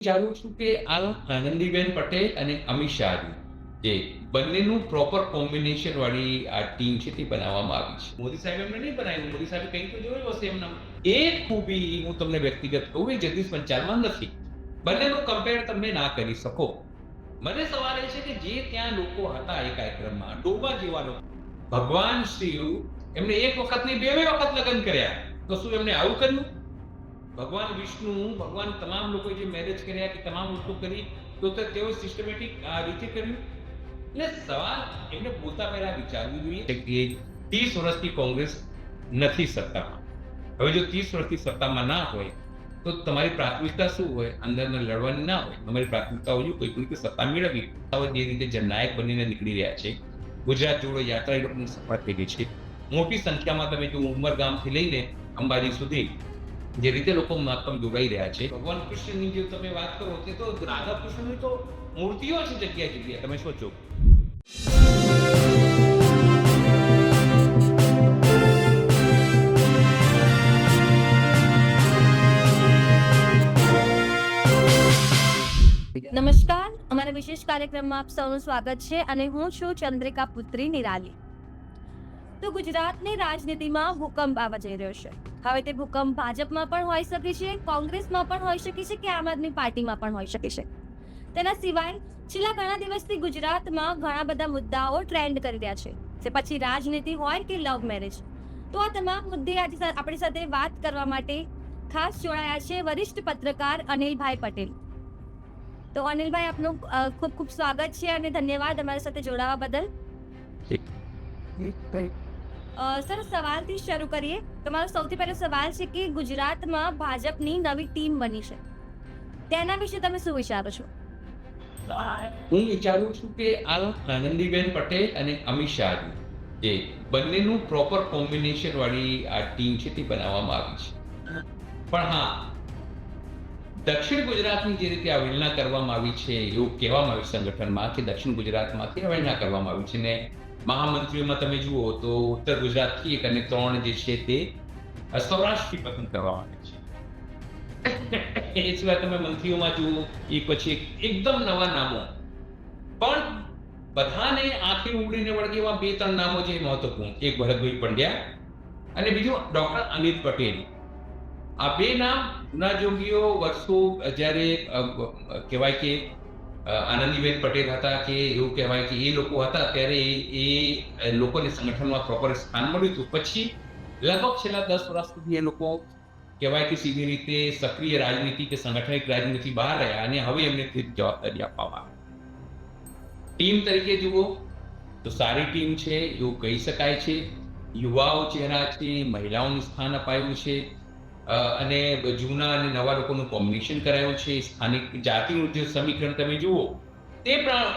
વિચારું છું કે આ આનંદીબેન પટેલ અને અમિત શાહ જે બંનેનું પ્રોપર કોમ્બિનેશન વાળી આ ટીમ છે તે બનાવવામાં આવી છે. મોદી સાહેબ એમને નહીં બનાવ્યું. મોદી સાહેબ કંઈક તો જોયું હશે એમના. એક ખૂબી હું તમને વ્યક્તિગત કહું એ જગદીશ પંચાલમાં નથી. બંનેનું કમ્પેર તમે ના કરી શકો. મને સવાલ એ છે કે જે ત્યાં લોકો હતા એ કાર્યક્રમમાં ડોબા જેવા લોકો ભગવાન શ્રી એમને એક વખત નહીં બે બે વખત લગ્ન કર્યા. તો શું એમને આવું કર્યું? ભગવાન વિષ્ણુ, ભગવાન તમામ લોકોએ જે મેરેજ કર્યા કે તમામ વસ્તુ કરી, તો તેઓ સિસ્ટમેટિક આ રીતે કર્યું. એટલે સવાલ એમને પોતા પહેલા વિચારવું જોઈએ કે ત્રીસ વર્ષથી કોંગ્રેસ નથી સત્તામાં. હવે જો ત્રીસ વર્ષથી સત્તામાં ના હોય, તો તમારી પ્રાથમિકતા શું હોય? અંદરના લડવાની ના હોય. તમારી પ્રાથમિકતા હોય કોઈ રીતે સત્તા મેળવવી જે રીતે જનનાયક બનીને નીકળી રહ્યા છે, ગુજરાત જોડો યાત્રા એ લોકોની સફળ થઈ ગઈ છે. મોટી સંખ્યામાં તમે જો ઉમરગામથી લઈને અંબાજી સુધી જે રીતે લોકો મહત્તમ જોડાઈ રહ્યા છે. ભગવાન કૃષ્ણની જે તમે વાત કરો તે તો રાધા કૃષ્ણની તો મૂર્તિઓ છે જગ્યા જગ્યા. તમે સોચો નમસ્કાર. અમારા વિશેષ કાર્યક્રમમાં આપ સૌનું સ્વાગત છે અને હું છું ચંદ્રિકા પુત્રી નિરાલી. તો ગુજરાતની રાજનીતિમાં ભૂકંપ આવવા જઈ રહ્યો છે. હવે તે ભૂકંપ ભાજપમાં પણ હોઈ શકે છે, કોંગ્રેસમાં પણ હોઈ શકે છે કે આમ આદમી પાર્ટીમાં પણ હોઈ શકે છે. તેના સિવાય છેલ્લા ઘણા દિવસથી ગુજરાતમાં ઘણા બધા મુદ્દાઓ ટ્રેન્ડ કરી રહ્યા છે. તે પછી રાજનીતિ હોય કે લવ મેરેજ. તો આ તમામ મુદ્દે આજે આપણી સાથે વાત કરવા માટે ખાસ જોડાયા છે વરિષ્ઠ પત્રકાર અનિલભાઈ પટેલ. તો અનિલભાઈ, આપનું ખૂબ ખૂબ સ્વાગત છે અને ધન્યવાદ અમારી સાથે જોડાવા બદલ. સર, સવાલથી શરૂ કરીએ. તમારો સૌથી પહેલો સવાલ છે કે ગુજરાતમાં ભાજપની નવી ટીમ બની છે. તેના વિશે તમે શું વિચારો છો? હું વિચારું છું કે આ આનંદીબેન પટેલ અને અમિત શાહ જે બંનેનું પ્રોપર કોમ્બિનેશન વાળી આ ટીમ છે તે બનાવવામાં આવી છે. પણ હા, દક્ષિણ ગુજરાતની જે રીતે અવહેલના કરવામાં આવી છે, એવું કહેવામાં આવ્યું સંગઠનમાં કે દક્ષિણ ગુજરાતમાંથી અવહેલના કરવામાં આવી છે ને મહામંત્રીઓમાં તમે જુઓ તો ઉત્તર ગુજરાતથી એક અને ત્રણ જે છે તે સૌરાષ્ટ્રથી પસંદ કરવામાં આવે છે. એ સિવાય તમે મંત્રીઓમાં જુઓ, એ પછી એકદમ નવા નામો. પણ બધાને આંખે ઉડીને વળગે એવા બે ત્રણ નામો છે મહત્વપૂર્ણ એક ભરતભાઈ પંડ્યા અને બીજું ડોક્ટર અમિત પટેલ. આ બે નામ જૂના જોગીઓ વર્ષો જ્યારે કહેવાય કે આનંદીબેન પટેલ હતા કે એવું કહેવાય કે એ લોકો હતા, ત્યારે એ લોકોને સંગઠનમાં પ્રોપર સ્થાન મળ્યું હતું. પછી લગભગ છેલ્લા દસ વર્ષ સુધી એ લોકો કહેવાય કે સીધી રીતે સક્રિય રાજનીતિ કે સંગઠનિક રાજનીતિ બહાર રહ્યા અને હવે એમને જવાબદારી આપવામાં આવે. ટીમ તરીકે જુઓ, તો સારી ટીમ છે, એવું કહી શકાય છે. યુવાઓ ચહેરા છે, મહિલાઓનું સ્થાન અપાયું છે. અને જૂના અને નવા લોકોનું કોમ્બિનેશન કરાયું છે, સ્થાનિક જાતિનું જે સમીકરણ તમે જુઓ, તે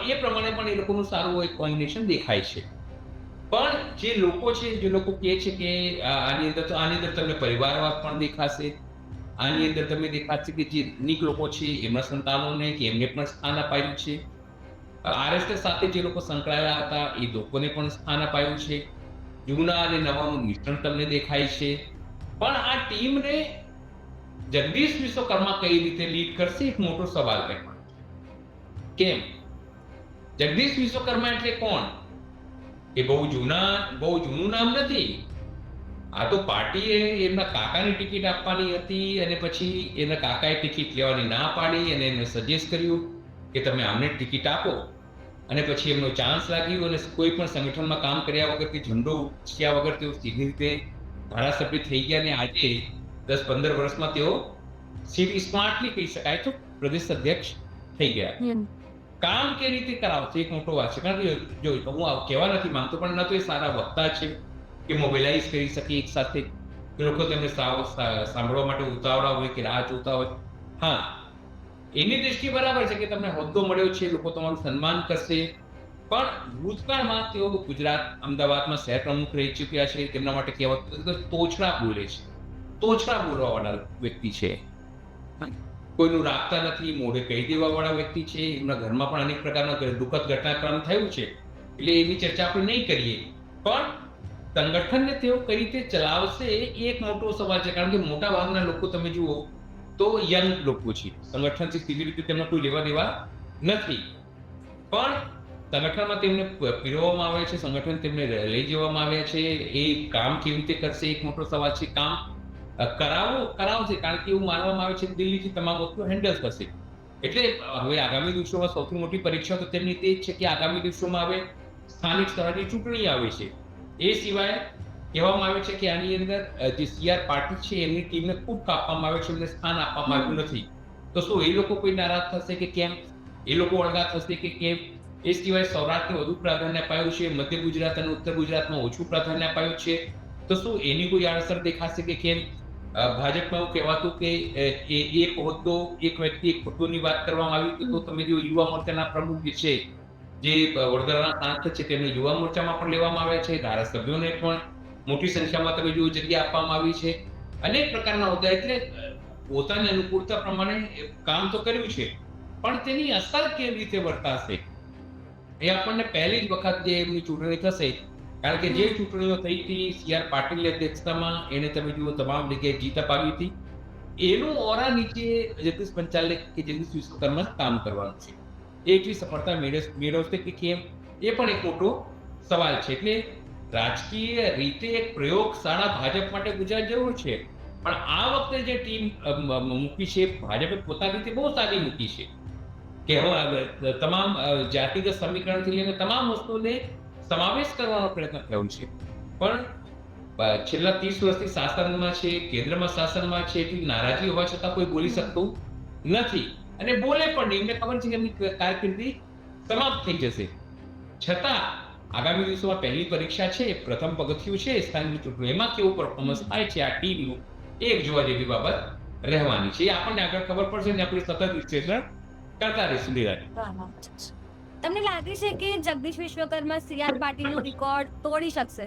એ પ્રમાણે પણ એ લોકોનું સારું એક કોમ્બિનેશન દેખાય છે. પણ જે લોકો છે, જે લોકો કહે છે કે આની અંદર તો, આની અંદર તમને પરિવારવાદ પણ દેખાશે, આની અંદર તમે દેખાશે કે જે નિક લોકો છે, એમના સંતાનોને કે એમને પણ સ્થાન અપાયું છે. આરએસએસ સાથે જે લોકો સંકળાયેલા હતા, એ લોકોને પણ સ્થાન અપાયું છે. જૂના અને નવાનું મિશ્રણ તમને દેખાય છે. પણ આ ટીમને જગદીશ વિશ્વકર્મા કઈ રીતે લીડ કરશે, એક મોટો સવાલ રહેવાનો. કેમ? જગદીશ વિશ્વકર્મા એટલે કોણ? એ બહુ જૂના, બહુ જૂનું નામ નથી. આ તો પાર્ટીએ એમના કાકાની ટિકિટ આપવાની હતી અને પછી એના કાકાએ ટિકિટ લેવાની ના પાડી અને એમને સજેસ્ટ કર્યું કે તમે આમને ટિકિટ આપો. અને પછી એમનો ચાન્સ લાગ્યો અને કોઈ પણ સંગઠનમાં કામ કર્યા વગર કે ઝંડો ઉચક્યા વગર તેઓ સીધી રીતે ધારાસભ્ય થઈ ગયા અને આજે દસ પંદર વર્ષમાં તેઓ સિટી સ્માર્ટલી કહી શકાય તો પ્રદેશ અધ્યક્ષ થઈ ગયા. કામ કે રીતે કરાવશે એક મોટો વાત છે. કારણ કે જો હું કહેવા નથી માંગતો પણ ન તો એ સારા વક્તા છે કે મોબિલાઇઝ કરી શકે એક સાથે. લોકો તેમને સાંભળવા માટે ઉતાવળા હોય કે રાહ જોતા હોય. હા. એની દ્રષ્ટિ બરાબર છે કે તમને હોદ્દો મળ્યો છે લોકો તમારું સન્માન કરશે. પણ ભૂતકાળમાં તેઓ ગુજરાત અમદાવાદમાં શહેર પ્રમુખ રહી ચૂક્યા છે. તેમના માટે કહેવાય તોછડા બોલે છે. તોછડા બોલવાવાળા વ્યક્તિ છે. કોઈનું રાખતા નથી, મોઢે કહી દેવાવાળા વ્યક્તિ છે. એમના ઘરમાં પણ અનેક પ્રકારના દુઃખદ ઘટનાક્રમ થયું છે. એટલે એની ચર્ચા આપણે નહીં કરીએ. પણ સંગઠનને તેઓ કઈ રીતે ચલાવશે એ એક મોટો સવાલ છે. કારણ કે મોટા ભાગના લોકો તમે જુઓ તો યંગ લોકો છે. સંગઠનથી સીધી રીતે તેમના કોઈ લેવા દેવા નથી. પણ સંગઠનમાં તેમને પીરવવામાં આવે છે, સંગઠન તેમને લઈ જવામાં આવ્યા છે. એ કામ કેવી રીતે કરશે, એક મોટો સવાલ છે, કામ કરાવો, કરાવશે. કારણ કે એવું માનવામાં આવે છે કે દિલ્હીથી તમામ વસ્તુ હેન્ડલ થશે. એટલે હવે આગામી દિવસોમાં સૌથી મોટી પરીક્ષા તો તેમની તે જ છે કે આગામી દિવસોમાં હવે સ્થાનિક સ્તરની ચૂંટણી આવે છે. એ સિવાય કહેવામાં આવે છે કે આની અંદર જે સીઆર પાર્ટી છે, એમની ટીમને ખૂબ કાપવામાં આવે છે, એમને સ્થાન આપવામાં આવ્યું નથી. તો શું એ લોકો કોઈ નારાજ થશે કે કેમ? એ લોકો અળગા થશે કે કેમ? એ સિવાય સૌરાષ્ટ્રને વધુ પ્રાધાન્ય અપાયું છે, મધ્ય ગુજરાત અને ઉત્તર ગુજરાતમાં ઓછું પ્રાધાન્ય અપાયું છે. તો શું એની કોઈ આડઅસર દેખાશે કે કેમ? ભાજપમાં એવું કહેવાતું કે એ એક હોદ્દો, એક વ્યક્તિ એક હોદ્દોની વાત કરવામાં આવી તો તમે જો યુવા મોરચાના પ્રમુખ જે છે, જે વડોદરાના સાંસદ છે, તેમને યુવા મોરચામાં પણ લેવામાં આવ્યા છે, ધારાસભ્યોને પણ મોટી સંખ્યામાં તમે જો જગ્યા આપવામાં આવી છે. અનેક પ્રકારના હોદ્દા એટલે પોતાની અનુકૂળતા પ્રમાણે કામ તો કર્યું છે, પણ તેની અસર કેવી રીતે વર્તાશે? એ આપણને પહેલી જ વખત જે એમની ચૂંટણી થશે, કારણ કે જે ચૂંટણીઓ થઈ હતી સીઆર પાટીલની અધ્યક્ષતામાં, એને તમે જુઓ તમામ જગ્યાએ જીત અપાવી હતી. એનું ઓરા નીચે જગદીશ પંચાલે કે જગદીશ વિશ્વકર્મા કામ કરવાનું છે. એ એટલી સફળતા મેળવ- મેળવશે કે કેમ? એ પણ એક મોટો સવાલ છે. એટલે રાજકીય રીતે એક પ્રયોગશાળા ભાજપ માટે ગુજરાત જરૂર છે. પણ આ વખતે જે ટીમ મૂકી છે, ભાજપે પોતાની રીતે બહુ સારી મૂકી છે. કે હવે તમામ જાતિગત સમીકરણથી લઈને તમામ વસ્તુને સમાવેશ કરવાનો પ્રયત્ન થયો છે. પણ છેલ્લા ત્રીસ વર્ષથી શાસનમાં છે, કેન્દ્રમાં શાસનમાં છે, એટલી નારાજી હોવા છતાં કોઈ બોલી શકતું નથી. અને બોલે પણ નહીં. એમને ખબર છે કે એમની કારકિર્દી સમાપ્ત થઈ જશે. છતાં, આગામી દિવસોમાં પહેલી પરીક્ષા છે, પ્રથમ પગથિયું છે, સ્થાનિક એમાં કેવું પરફોર્મન્સ થાય છે, આ ટીમનું એ એક જોવા જેવી બાબત રહેવાની છે. એ આપણને આગળ ખબર પડશે ને આપણે સતત વિશ્લેષણ કરતા રહીશું નિરાજ તમને લાગે છે કે જગદીશ વિશ્વકર્મા સીઆર પાટીલનો રેકોર્ડ તોડી શકશે?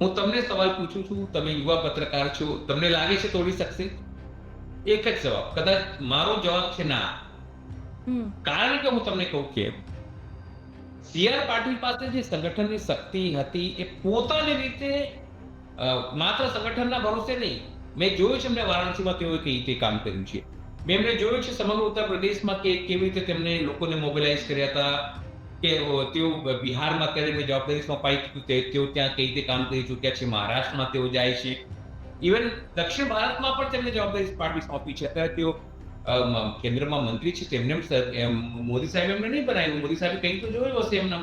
હું તમને સવાલ પૂછું છું તમે યુવા પત્રકાર છો તમને લાગે છે તોડી શકશે? એક જ જવાબ કદાચ મારો જવાબ છે ના. કારણ કે હું તમને કહું કે સીઆર પાટીલ પાસે જે સંગઠનની શક્તિ હતી એ પોતાની રીતે માત્ર સંગઠનના ભરોસે નહીં. મેં જોયું છે એમને વારાણસીમાં તેઓએ કઈ રીતે કામ કર્યું છે. મેં એમને જોયું છે સમગ્ર ઉત્તર પ્રદેશમાં કે કેવી રીતે તેમને લોકોને મોબિલાઇઝ કર્યા હતા, કે તેઓ બિહારમાં અત્યારે મેં જવાબદારી સોંપાઈ તેઓ ત્યાં કઈ રીતે કામ કરી ચૂક્યા છે, મહારાષ્ટ્રમાં તેઓ જાય છે. ઇવન દક્ષિણ ભારતમાં પણ તેમને જવાબદારી પાર્ટી સોંપી છે. અત્યારે તેઓ કેન્દ્રમાં મંત્રી છે, તેમને મોદી સાહેબ એમને નહીં બનાવ્યું. મોદી સાહેબે કંઈ તો જોયું હશે એમના.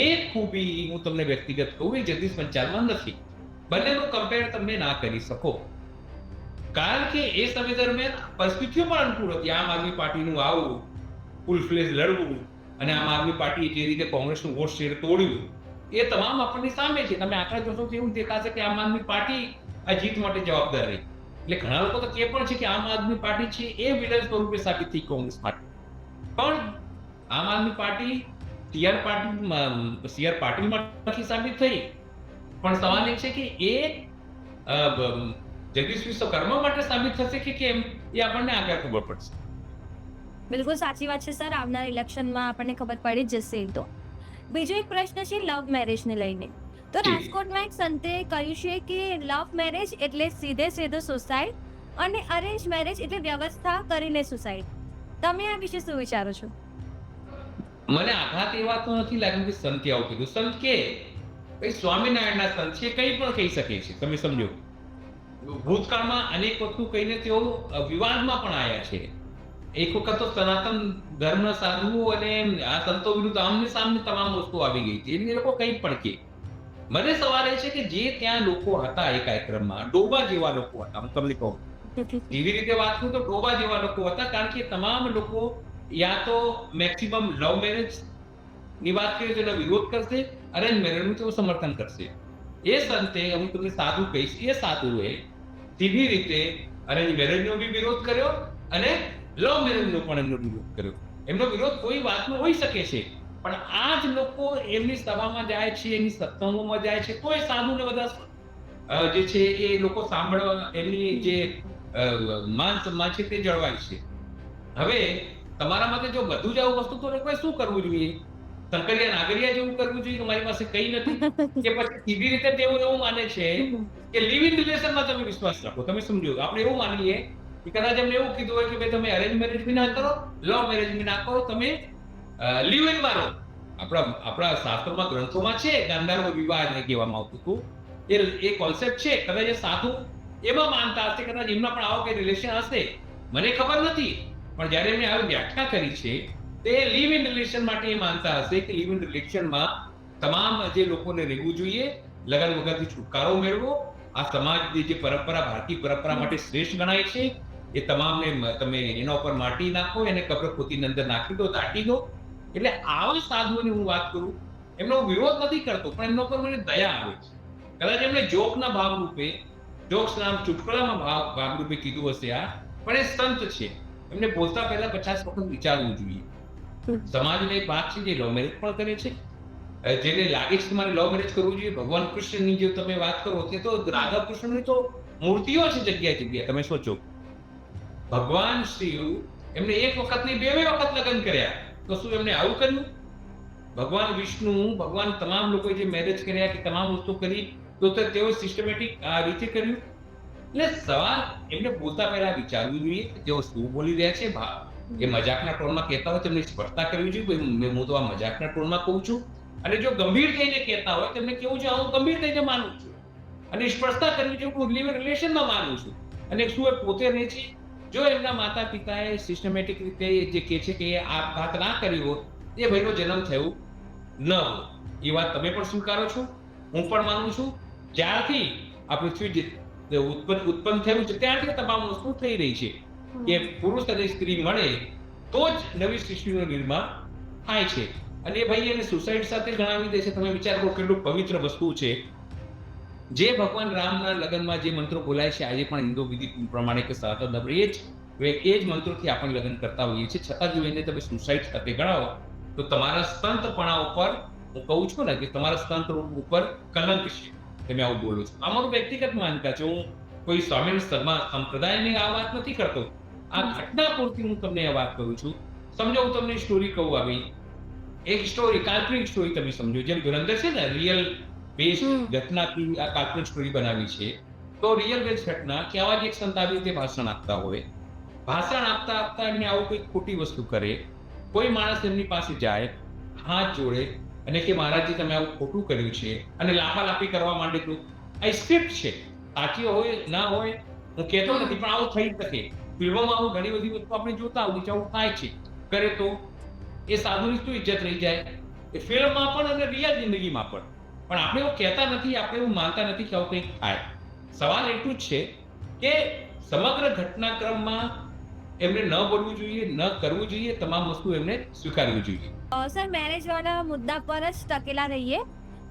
એ ખૂબી હું તમને વ્યક્તિગત કહું, એ જગદીશ પંચાલમાં નથી. બંનેનું કમ્પેર તમે ના કરી શકો. કારણ કે એ સમય દરમિયાન પરિસ્થિતિઓ પણ અનુકૂળ હતી. આમ આદમી પાર્ટીનું આવું ફૂલ ફ્લેજ લડવું અને આમ આદમી પાર્ટીએ જે રીતે કોંગ્રેસનું વોટ શેર તોડ્યું, એ તમામ આપણને સામે છે. તમે આંકડા જોશો તો એવું દેખાશે કે આમ આદમી પાર્ટી આ જીત માટે જવાબદાર રહી. એટલે ઘણા લોકો તો કે પણ છે કે આમ આદમી પાર્ટી છે એ વિલન સ્વરૂપે સાબિત થઈ કોંગ્રેસ માટે પણ Aam Aadmi party CR party CR પાર્ટીમાં નથી સાબિત થઈ. પણ સવાલ એ છે કે એ જગદીશ વિશ્વકર્મા માટે સાબિત થશે કે કેમ? એ આપણને આગળ ખબર પડશે. બિલકુલ સાચી વાત છે સર. આવનાર ઇલેક્શનમાં આપણને ખબર પડી જ જશે તો. બીજો એક પ્રશ્ન છે લવ મેરેજને લઈને. તો રાજકોટમાં એક સંતે કહ્યું છે કે લવ મેરેજ એટલે સીધે સીધો સુસાઇડ અને અરેન્જ મેરેજ એટલે વ્યવસ્થા કરીને સુસાઇડ તમે આ વિશે શું વિચારો છો? મને આઘાત એ વાતનો નથી લાગ્યું કે સંતે આવું કીધું. સંત કે સ્વામિનારાયણના સંત છે કંઈ પણ કહી શકે છે. તમે સમજો. ભૂતકાળમાં અનેક વસ્તુ કહીને તેઓ વિવાદમાં પણ આવ્યા છે. એક વખત તો સનાતન ધર્મ સાધુ અને આ સંતો વિરુદ્ધ આમને સામને તમામ વસ્તુ આવી ગઈ એટલે એ લોકો કંઈ પણ કે. મને સવાલ એ છે કે જે ત્યાં લોકો હતા એ કાર્યક્રમમાં ડોબા જેવા લોકો હતા, હું તમને કહું. એવી રીતે વાત કરું તો ડોબા જેવા લોકો હતા, કારણ કે તમામ લોકો યા તો મેક્સિમમ લવ મેરેજની વાત કરીએ તો એનો વિરોધ કરશે અરેન્જ મેરેજનું તેઓ સમર્થન કરશે. એ સંતે, હું તમને સાધુ કહીશ, એ સાદુએ સીધી રીતે અરેન્જ મેરેજનો બી વિરોધ કર્યો અને લવ મેરેજનો પણ એમનો વિરોધ કર્યો. એમનો વિરોધ કોઈ વાતનો હોઈ શકે છે, પણ આ જ લોકો એમની સભામાં જાય છે, એની સત્સંગોમાં જાય છે, કોઈ સાધુને બધા જે છે એ લોકો સાંભળવા, એમની જે માન સન્માન છે તે જળવાય છે. હવે તમારા માટે જો બધું જ આવું વસ્તુ તો લોકોએ શું કરવું જોઈએ? શંકરિયા નાગરિયા જેવું કરવું જોઈએ કે મારી પાસે કઈ નથી? કે પછી સીધી રીતે તેઓ એવું માને છે કે લિવ ઇન રિલેશનમાં તમે વિશ્વાસ રાખો. તમે સમજો આપણે એવું માનીએ કે કદાચ એમને એવું કીધું હોય કે ભાઈ તમે અરેન્જ મેરેજ બી ના કરો લવ મેરેજ બી ના કરો તમે લિવ ઇન મારો આપણા આપણા શાસ્ત્રોમાં ગ્રંથોમાં છે ગાંધાર્વ વિવાહ ને કહેવામાં આવતું હતું. એ એ કોન્સેપ્ટ છે. કદાચ એ સાધુ એમાં માનતા હશે કદાચ એમના પણ આવો કે રિલેશન હશે. મને ખબર નથી. પણ જ્યારે એમણે આવી વ્યાખ્યા કરી છે તે લિવ ઇન રિલેશન માટે એ માનતા હશે કે લિવ ઇન રિલેશનમાં તમામ જે લોકોને રહેવું જોઈએ, લગન વગરથી છુટકારો મેળવો. આ સમાજની જે પરંપરા, ભારતીય પરંપરા માટે શ્રેષ્ઠ ગણાય છે. એ તમામને તમે એના ઉપર માટી નાખો, એને કબ્ર ખોદીની અંદર નાખી દો, દાટી દો. એટલે આવા સાધુઓની હું વાત કરું, એમનો વિરોધ નથી કરતો, પણ એમના ઉપર મને દયા આવે છે. કદાચ એમણે જોકના ભાગરૂપે જોક્સ નામ ચુટકલામાં ભાગ ભાગરૂપે કીધું હશે આ, પણ એ સંત છે. એમને બોલતા પહેલા પચાસ વખત વિચારવું જોઈએ. સમાજનો એક છે જે લવ મેરેજ પણ કરે છે. જેને લાગે છે તમારે લવ મેરેજ કરવું જોઈએ ભગવાન કૃષ્ણની જે તમે વાત કરો તે તો રાધા કૃષ્ણની તો મૂર્તિઓ છે જગ્યાએ જગ્યાએ. તમે સોચો ભગવાન શિવ એમને એક વખત નહીં બે બે વખત લગ્ન કર્યા. તો શું એમને આવું કર્યું? ભગવાન વિષ્ણુ ભગવાન તમામ લોકોએ જે મેરેજ કર્યા કે તમામ વસ્તુ કરી તો તેઓ સિસ્ટમેટિક આ રીતે કર્યું. એટલે સવાલ એમને બોલતા પહેલા વિચારવું જોઈએ કે તેઓ શું બોલી રહ્યા છે એ મજાકના ટોનમાં કહેતા હોય તેમને સ્પષ્ટતા કરવી જોઈએ. હું તો આ મજાકના ટોનમાં કહું છું. અને જો ગંભીર થઈને કહેતા હોય, તેમને કેવું છે? હું ગંભીર થઈને માનું છું. અને સ્પષ્ટતા કરવી જોઈએ, હું લિવ રિલેશનમાં માનું છું. અને શું એ પોતે રહે છે? જો એમના માતા પિતાએ સિસ્ટમેટિક રીતે જે કહે છે કે એ આપઘાત ના કર્યો એ ભાઈનો જન્મ થયો ન હોય એ વાત તમે પણ સ્વીકારો છો? હું પણ માનું છું. જ્યારથી આ પૃથ્વી જે ઉત્પન્ન ઉત્પન્ન થયું છે, ત્યારથી તમામ વસ્તુ થઈ રહી છે. કે પુરુષ અને સ્ત્રી મળે તો જ નવી સૃષ્ટિનું નિર્માણ થાય છે. અને ભાઈ એને સુસાઇડ સાથે જણાવી દે છે. તમે વિચાર કરો કેટલું પવિત્ર વસ્તુ છે. જે ભગવાન રામના લગ્નમાં જે મંત્રો બોલાય છે, આજે પણ હિન્દુ વિધિ પ્રમાણે કે સાતમ નંબર એ જ એ જ મંત્રોથી આપણે લગ્ન કરતા હોઈએ છીએ. છતાં જો એને તમે સુસાઇડ સાથે ગણાવો, તો તમારા સ્તંતપણા ઉપર હું કહું છું ને કે તમારા સ્તંત ઉપર કલંક છે. તમે આવું બોલો છો. આ વ્યક્તિગત માનતા છે. હું કોઈ સ્વામી સંપ્રદાયની આ વાત નથી કરતો. આ ઘટના પૂરતી હું તમને આ વાત કરું છું. સમજો હું તમને સ્ટોરી કહું આવી. એક સ્ટોરી કાલ્પનિક સ્ટોરી તમે સમજો. જેમ ધુરંધર છે ને રિયલ બેઝ. ઘટનાથી આ કાલ્પનિક સ્ટોરી બનાવી છે. તો રિયલ બેઝ ઘટના કે આવા જ એક સંત આવી રીતે ભાષણ આપતા હોય. ભાષણ આપતા આપતા એમને આવું કોઈ ખોટી વસ્તુ કરે. કોઈ માણસ એમની પાસે જાય હાથ જોડે અને કે મહારાજજી તમે આવું ખોટું કર્યું છે. અને લાફાલાફી કરવા માંડે તું આ સ્ક્રિપ્ટ છે. સાચી હોય ના હોય હું કહેતો નથી પણ આવું થઈ શકે. ફિલ્મોમાં આવું ઘણી બધી વસ્તુ આપણે જોતા આવું આવું થાય છે. કરે તો એ સાધુની શું ઇજ્જત રહી જાય? એ ફિલ્મમાં પણ અને રિયલ જિંદગીમાં પણ. પણ આપણે એવું કહેતા નથી આપણે એવું માનતા નથી કે આવું કંઈક થાય. સવાલ એટલું જ છે કે સમગ્ર ઘટનાક્રમમાં એમને ન બોલવું જોઈએ ન કરવું જોઈએ તમામ વસ્તુ એમને સ્વીકારવી જોઈએ. સર મેરેજ વાળા મુદ્દા પર જ ટકેલા રહીએ.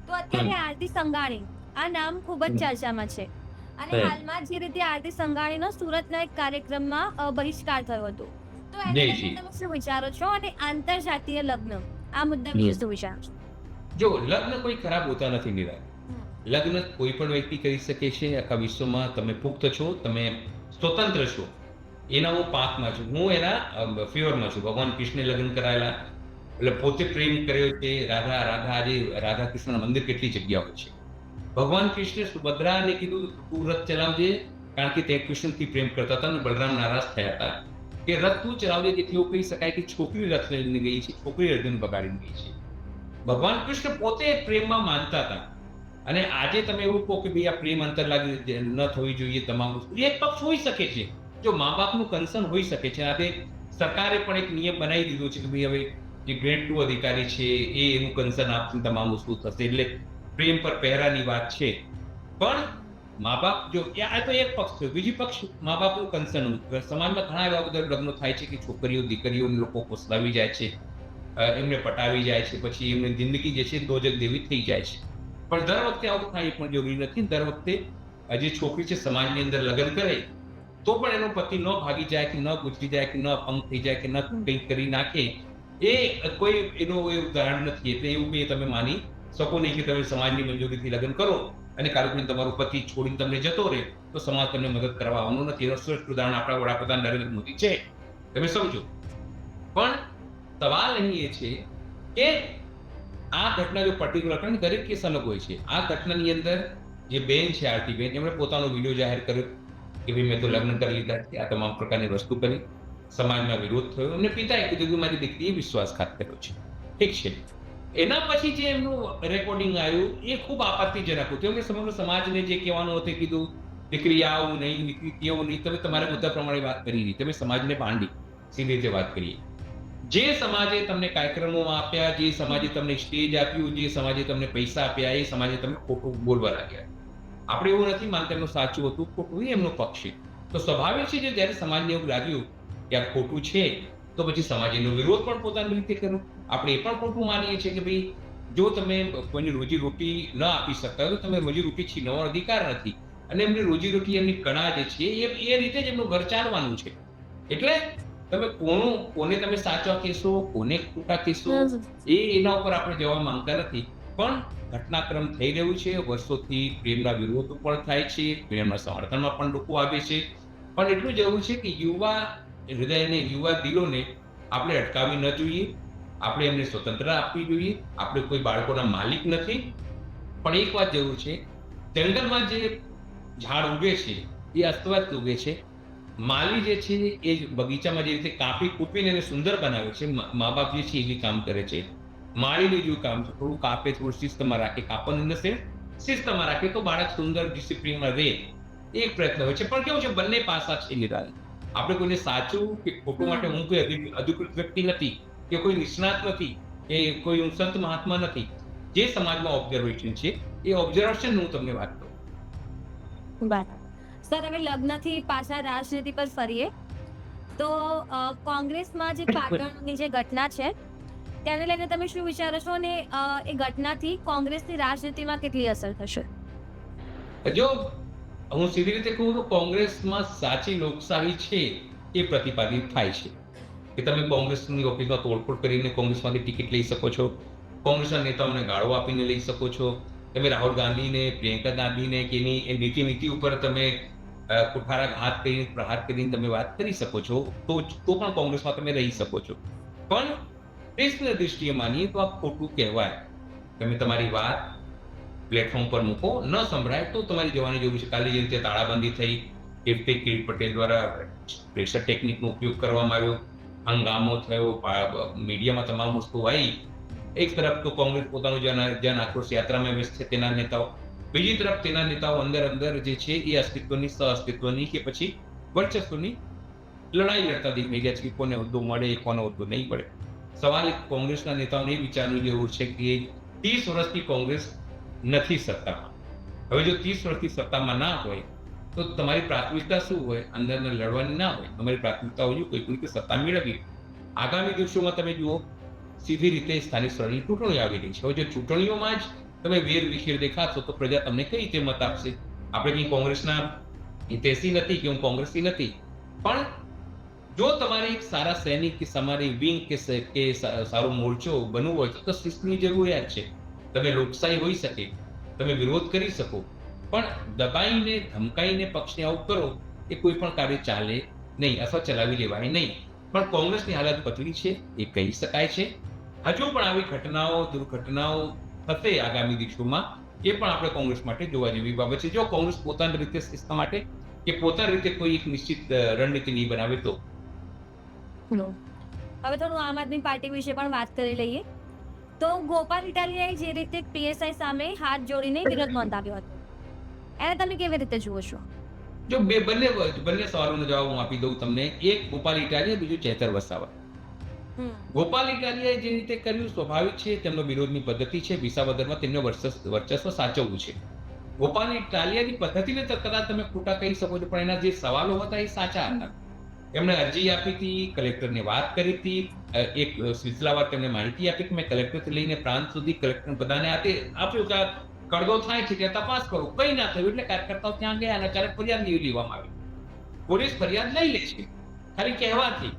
તો અત્યારે આરતી સંઘાણી આ નામ ખૂબ જ ચર્ચામાં છે. અને. હાલમાં જે રીતે આરતી સંઘાણીનો સુરતના એક કાર્યક્રમમાં અ, બહિષ્કાર થયો હતો. તો એને જી, લઈને જી. તમે શું વિચારો છો અને આંતરજાતીય લગ્ન? આ મુદ્દા વિશે હમ. શું વિચારો છો? જો લગ્ન કોઈ ખરાબ હોતા નથી નિરાય. લગ્ન કોઈ પણ વ્યક્તિ કરી શકે છે આખા વિશ્વમાં તમે પુખ્ત છો તમે સ્વતંત્ર છો. એના હું પાકમાં છું. હું એના ફેવરમાં છું. ભગવાન કૃષ્ણે લગ્ન કરાયેલા. એટલે પોતે પ્રેમ કર્યો છે. રાધા રાધા આજે રાધા કૃષ્ણના મંદિર કેટલી જગ્યાઓ છે? ભગવાન કૃષ્ણે સુભદ્રાને કીધું તું રથ ચલાવજે, કારણ કે તે કૃષ્ણથી પ્રેમ કરતા હતા અને બલરામ નારાજ થયા હતા. કે રથ તું ચલાવજે જેથી એવું કહી શકાય કે છોકરી રથ લઈને ગઈ છે, છોકરી અર્જુન બગાડીને ગઈ છે. ભગવાન કૃષ્ણ પોતે પ્રેમમાં માનતા હતા. અને આજે તમે એવું કહો કે ભાઈ આ પ્રેમ અંતર લાગી ન થવી જોઈએ તમામ એક પક્ષ હોઈ શકે છે. જો મા બાપનું કન્સર્ન હોઈ શકે છે આજે સરકારે પણ એક નિયમ બનાવી દીધો છે કે ભાઈ હવે જે ગ્રેડ ટુ અધિકારી છે, એ એનું કન્સર્ન આપશે તમામ વસ્તુ થશે? એટલે પ્રેમ પર પહેરાની વાત છે. પણ મા બાપ જો આ તો એક પક્ષ છે. બીજી પક્ષ મા બાપનું કન્સર્ન સમાજમાં ઘણા એવા બધા લગ્નો થાય છે કે છોકરીઓ, દીકરીઓને લોકો પોસલાવી જાય છે. એમને પટાવી જાય છે. પછી એમની જિંદગી જે છે દોજક દેવી થઈ જાય છે. પણ દર વખતે આવું થાય પણ જરૂરી નથી. દર વખતે જે છોકરી છે સમાજની અંદર લગ્ન કરે, તો પણ એનો પતિ ન ભાગી જાય કે ન ગુજરી જાય કે ન અપંગ થઈ જાય કે ન કંઈક કરી નાખે. એ કોઈ એનો એ ઉદાહરણ નથી. એટલે એવું બી તમે માની શકો નહીં કે તમે સમાજની મંજૂરીથી લગ્ન કરો અને કાર્યક્રમ તમારો પતિ છોડીને તમને જતો રહે, તો સમાજ તમને મદદ કરવા આવવાનો નથી. એનો શ્રેષ્ઠ ઉદાહરણ આપણા વડાપ્રધાન નરેન્દ્ર મોદી છે. તમે સમજો. પણ સવાલ અહીં એ છે કે આ ઘટના જો પર્ટિક્યુલર કારણ દરેક કેસ અલગ હોય છે. આ ઘટનાની અંદર જે બેન છે આરતી બેન, એમણે પોતાનો વીડિયો જાહેર કર્યો કે ભાઈ મેં તો લગ્ન કરી લીધા છે, આ તમામ પ્રકારની વસ્તુ કરી. સમાજમાં વિરોધ થયો. એમને પિતાએ કીધું કે મારી દીકરીએ વિશ્વાસઘાત કર્યો છે. ઠીક છે. એના પછી જે એમનું રેકોર્ડિંગ આવ્યું, એ ખૂબ આપત્તિજનક હતું. કેમ સમગ્ર સમાજને જે કહેવાનું હતું કીધું, દીકરી આવું નહીં, દીકરી કેવું નહીં, તમે તમારા મુદ્દા પ્રમાણે વાત કરી નહીં તમે સમાજને ભાંડી, સીધી રીતે વાત કરીએ. જે સમાજે તમને કાર્યક્રમો આપ્યા, જે સમાજે તમને સ્ટેજ આપ્યું, જે સમાજે તમને પૈસા આપ્યા, એ સમાજે તમને ખોટું બોલવા લાગ્યા. આપણે એવું નથી માનતા એમનું સાચું હતું, ખોટું એમનો પક્ષ છે. તો સ્વાભાવિક છે જે જ્યારે સમાજને એવું લાગ્યું કે આ ખોટું છે, તો પછી સમાજનો વિરોધ પણ પોતાની રીતે કર્યો આપણે એ પણ ખોટું માનીએ છીએ કે ભાઈ જો તમે કોઈની રોજી રોટી ન આપી શકતા તો તમે રોજી રોટી છીનવવાનો અધિકાર નથી. અને એમની રોજી રોટી એમની કળા જે છે એ એ રીતે જ એમનું ઘર ચાલવાનું છે. એટલે તમે કોનું કોને તમે સાચા કહેશો કોને ખોટા કહેશો એ એના ઉપર આપણે જવા માંગતા નથી. પણ ઘટનાક્રમ થઈ રહ્યું છે વર્ષોથી પ્રેમના વિરોધ પણ થાય છે પ્રેમના સમર્થનમાં પણ લોકો આવે છે. પણ એટલું જરૂર છે કે યુવા હૃદયને યુવા દિલોને આપણે અટકાવી ન જોઈએ. આપણે એમને સ્વતંત્રતા આપવી જોઈએ. આપણે કોઈ બાળકોના માલિક નથી. પણ એક વાત જરૂર છે, જંગલમાં જે ઝાડ ઉગે છે, એ અસ્તવ્યસ્ત ઉગે છે. માલી જે છે, એ બગીચામાં જે રીતે કાપી કૂપીને એને સુંદર બનાવે છે. મા બાપ જે છે એ કામ કરે છે. માળીનું જેવું કામ છે. થોડું કાપે, થોડું શિસ્તમાં રાખે. કાપવાની નસે શિસ્તમાં રાખે તો બાળક સુંદર ડિસિપ્લિનમાં રહે. એક પ્રયત્ન હોય છે. પણ કેવું છે, બંને પાસા છે નિરાલ. આપણે કોઈને સાચું કે ખોટું માટે હું કોઈ અધિકૃત વ્યક્તિ નથી. કે કોઈ નિષ્ણાત નથી કે કોઈ હું સંત મહાત્મા નથી જે સમાજમાં ઓબ્ઝર્વેશન છે એ ઓબ્ઝર્વેશન હું તમને વાત કરું. સર હવે લગ્નથી પાછા રાજનીતિ પર ફરીએ. તો કોંગ્રેસમાં જે પાટણની જે ઘટના છે તેને લઈને તમે શું વિચારો છો અને એ ઘટનાથી કોંગ્રેસની રાજનીતિમાં કેટલી અસર થશે? જો હું સીધી રીતે કહું તો કોંગ્રેસમાં સાચી લોકશાહી છે એ પ્રતિપાદિત થાય છે. કે તમે કોંગ્રેસની ઓફિસમાં તોડફોડ કરીને કોંગ્રેસમાંથી ટિકિટ લઈ શકો છો, કોંગ્રેસના નેતાઓને ગાળો આપીને લઈ શકો છો. તમે રાહુલ ગાંધીને, પ્રિયંકા ગાંધીને કે એની એ નીતિ નીતિ ઉપર તમે કુઠારા ઘાત કરીને, પ્રહાર કરીને તમે વાત કરી શકો છો, તો તો પણ કોંગ્રેસમાં તમે રહી શકો છો. પણ દેશની દ્રષ્ટિએ માનીએ તો આ ખોટું કહેવાય. તમે તમારી વાત પ્લેટફોર્મ પર મૂકો, ન સંભળાય તો તમારી જવાની જરૂર છે. કાલે જે રીતે તાળાબંધી થઈ એ રીતે કિરીટ પટેલ દ્વારા પ્રેશર ટેકનિકનો ઉપયોગ કરવામાં આવ્યો. હંગામો થયો મીડિયામાં તમામ વસ્તુ આવી એક તરફ તો કોંગ્રેસ પોતાનું જન આક્રોશ યાત્રામાં વ્યસ્ત છે તેના નેતાઓ. બીજી તરફ તેના નેતાઓ અંદર અંદર જે છે, એ અસ્તિત્વની સહ અસ્તિત્વની કે પછી વર્ચસ્વની લડાઈ લડતા દેખાઈ ગયા છે કોને હોદ્દો મળે, કોને હોદ્દો નહીં મળે. સવાલ કોંગ્રેસના નેતાઓને એ વિચારવું જરૂર છે કે ત્રીસ વર્ષથી કોંગ્રેસ નથી સત્તામાં. હવે જો ત્રીસ વર્ષથી સત્તામાં ના હોય તો તમારી પ્રાથમિકતા શું હોય? અંદર લડવાની ના હોય. તમારી પ્રાથમિકતા હોય કોઈ કોઈ સત્તા મેળવવી આગામી દિવસોમાં તમે જુઓ, સીધી રીતે સ્થાનિક સ્તરની ચૂંટણીઓ આવી રહી છે. હવે જો ચૂંટણીઓમાં જ તમે વેર વિખેર દેખાશો, તો પ્રજા તમને કઈ રીતે મત આપશે? આપણે કંઈ કોંગ્રેસના હિતેશી નથી કે હું કોંગ્રેસી નથી. પણ જો તમારે એક સારા સૈનિક કે તમારી વિંગ કે કે સારો મોરચો બનવું હોય તો શિસ્તની જરૂરિયાત છે. તમે લોકશાહી હોઈ શકે, તમે વિરોધ કરી શકો. પણ દબાઈને ધમકાઈને પક્ષને આવું કરો એ કોઈ પણ કાર્ય ચાલે નહીં અથવા ચલાવી લેવાય નહીં. પણ કોંગ્રેસની હાલત પતલી છે એ કહી શકાય છે. હજુ પણ આવી ઘટનાઓ દુર્ઘટનાઓ થશે આગામી દિવસોમાં એ પણ આપણે કોંગ્રેસ માટે જોવા જેવી બાબત છે. જો કોંગ્રેસ પોતાની રીતે શિસ્તા માટે કે પોતાની રીતે કોઈ એક નિશ્ચિત રણનીતિ નહીં બનાવે તો? હવે થોડું આમ આદમી પાર્ટી વિશે પણ વાત કરી લઈએ. તો ગોપાલ ઇટાલિયાએ જે રીતે પીએસઆઈ સામે હાથ જોડીને વિરોધ નોંધાવ્યો હતો. એને તમે કેવી રીતે જુઓ છો? જો બે બંને બંને સવાલોનો જવાબ હું આપી દઉં તમને. એક ગોપાલ ઇટાલિયા બીજું ચેતર વસાવા. ગોપાલ ઇટાલિયાએ જે રીતે કર્યું સ્વાભાવિક છે તેમનો વિરોધની પદ્ધતિ છે વિસાવદરમાં તેમનો વર્ચસ્વ સાચવવું છે. ગોપાલ ઇટાલિયાની પદ્ધતિને તો કદાચ તમે ખોટા કહી શકો છો પણ એના જે સવાલો હતા એ સાચા હતા. એમણે અરજી આપી હતી કલેક્ટરને વાત કરી હતી એક સિલસિલાવાર તેમણે માહિતી આપી કે મેં કલેક્ટરથી લઈને પ્રાંત સુધી કલેક્ટર બધાને આપી આપ્યું કડદો થાય છે ત્યાં તપાસ કરો. કઈ ના થયું એટલે કાર્યકર્તાઓ ત્યાં ગયા અને અચાનક ફરિયાદ લઈ લેવામાં આવી. પોલીસ ફરિયાદ લઈ લે છે. ખાલી કહેવાથી.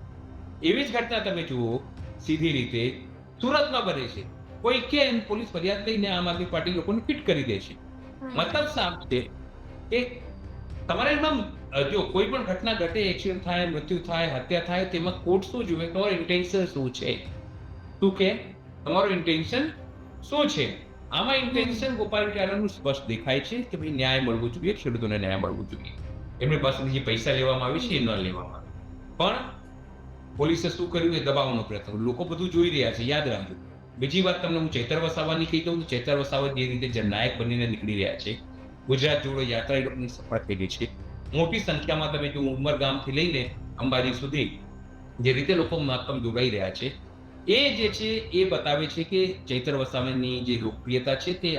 એવી જ ઘટના તમે જુઓ સીધી રીતે સુરતમાં બને છે. કોઈ કે એમ પોલીસ ફરિયાદ લઈને આમ આદમી પાર્ટી લોકોને ફિટ કરી દે છે. મતલબ સાફ છે કે તમારે એમાં જો કોઈ પણ ઘટના ઘટે એક્સિડન્ટ થાય મૃત્યુ થાય હત્યા થાય તેમાં કોર્ટ શું જુએ તમારું ઇન્ટેન્શન શું છે? શું કે? તમારું ઇન્ટેન્શન શું છે? આમાં ઇન્ટેન્શન ગોપાલ ઇટાલિયાનું સ્પષ્ટ દેખાય છે કે ભાઈ ન્યાય મળવો જોઈએ, ખેડૂતોને ન્યાય મળવો જોઈએ. એમની પાસેથી જે પૈસા લેવામાં આવે છે એ ન લેવામાં આવે. પણ પોલીસે શું કર્યું? એ દબાવવાનો પ્રયત્ન લોકો બધું જોઈ રહ્યા છે, યાદ રાખજો. બીજી વાત તમને હું ચેતર વસાવાની કહી દઉં ચેતર વસાવા જે રીતે જનનાયક બનીને નીકળી રહ્યા છે, ગુજરાત જોડો યાત્રા લોકોની સફળ થઈ ગઈ છે. મોટી સંખ્યામાં તમે જો ઉમરગામથી લઈને અંબાજી સુધી જે રીતે લોકો મહત્તમ જોડાઈ રહ્યા છે એ જે છે, એ બતાવે છે કે ચૈતર વસાવાની જે લોકપ્રિયતા છે તે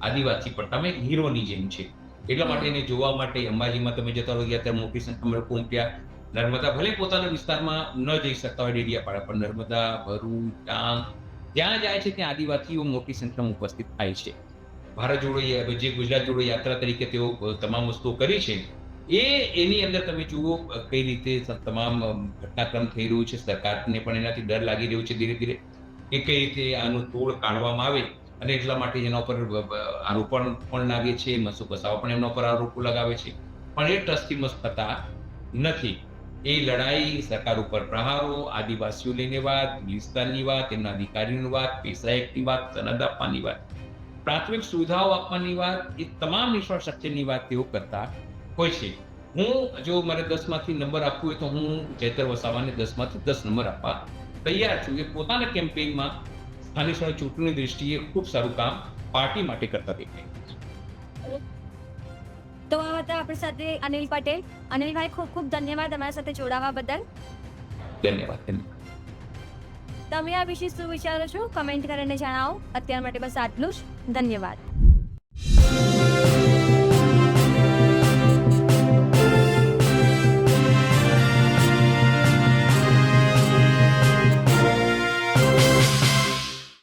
આદિવાસી પટ્ટામાં તમે હીરોની જેમ છે. એટલા માટે એને જોવા માટે અંબાજીમાં તમે જતા રહો ત્યાં મોટી સંખ્યામાં ઉમટ્યા. નર્મદા ભલે પોતાના વિસ્તારમાં ન જઈ શકતા હોય, ડેડિયાપાડા, પણ નર્મદા, ભરૂચ, ડાંગ, જ્યાં જાય છે ત્યાં આદિવાસીઓ મોટી સંખ્યામાં ઉપસ્થિત થાય છે. ભારત જોડો જે ગુજરાત જોડો યાત્રા તરીકે તેઓ તમામ વસ્તુઓ કરી છે. એ એની અંદર તમે જુઓ કઈ રીતે તમામ ઘટનાક્રમ થઈ રહ્યું છે, સરકારને પણ એનાથી ડર લાગી રહ્યો છે ધીરે ધીરે. કે કઈ રીતે આનું તોડ કાઢવામાં આવે અને એટલા માટે એના ઉપર આરોપણ પણ લાગે છે મસુ કસાવા પણ એમના ઉપર આરોપો લગાવે છે. પણ એ ટ્રસ્ટી મસ્ત થતા નથી. એ લડાઈ સરકાર ઉપર પ્રહારો, આદિવાસીઓ લઈને વાત વિસ્તારની વાત તેમના અધિકારીની વાત પૈસા એક્ટની વાત, સનદ આપવાની વાત. પ્રાથમિક સુવિધાઓ આપવાની વાત, એ તમામ ઇન્ફ્રાસ્ટ્રક્ચરની વાત તેઓ કરતા હોય છે. હું જો મારે દસમાંથી નંબર આપવું હોય તો હું ચૈતર વસાવાને દસમાંથી દસ નંબર આપવા તૈયાર છું. એ પોતાના કેમ્પેઇનમાં સ્થાનિક સ્વરાજ ચૂંટણીની દ્રષ્ટિએ ખૂબ સારું કામ પાર્ટી માટે કરતા દેખાય તો આ હતા આપણી સાથે અનિલ પટેલ. અનિલભાઈ ખૂબ ખૂબ ધન્યવાદ અમારા સાથે જોડાવા બદલ. ધન્યવાદ ધન્યવાદ. તમે આ વિશે શું વિચારો છો? કમેન્ટ કરીને જણાવો. અત્યાર માટે બસ આટલું જ. ધન્યવાદ.